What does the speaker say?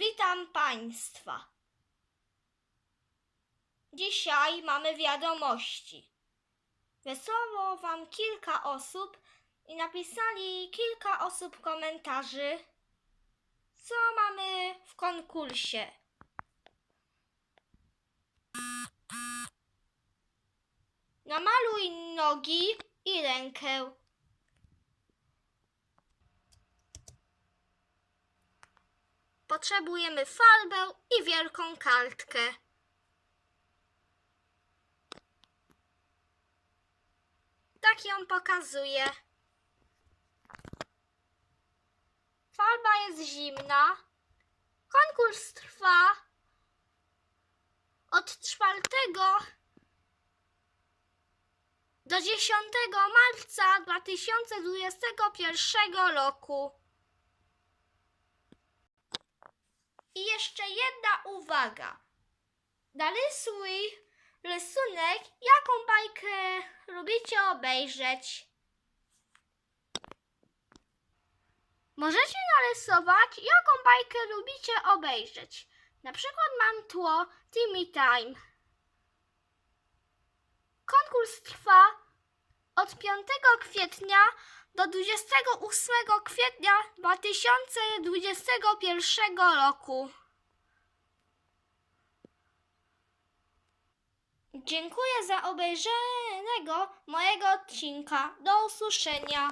Witam Państwa. Dzisiaj mamy wiadomości. Wysłało Wam kilka osób i napisali kilka osób komentarzy, co mamy w konkursie. Namaluj nogi i rękę. Potrzebujemy farbę i wielką kartkę. Tak ją pokazuję. Farba jest zimna. Konkurs trwa od 4 do 10 marca 2021 roku. I jeszcze jedna uwaga. Narysuj rysunek, jaką bajkę lubicie obejrzeć. Możecie narysować, jaką bajkę lubicie obejrzeć. Na przykład mam tło Timmy Time. Konkurs trwa od 5 kwietnia do 28 kwietnia 2021 roku. Dziękuję za obejrzanego mojego odcinka. Do usłyszenia.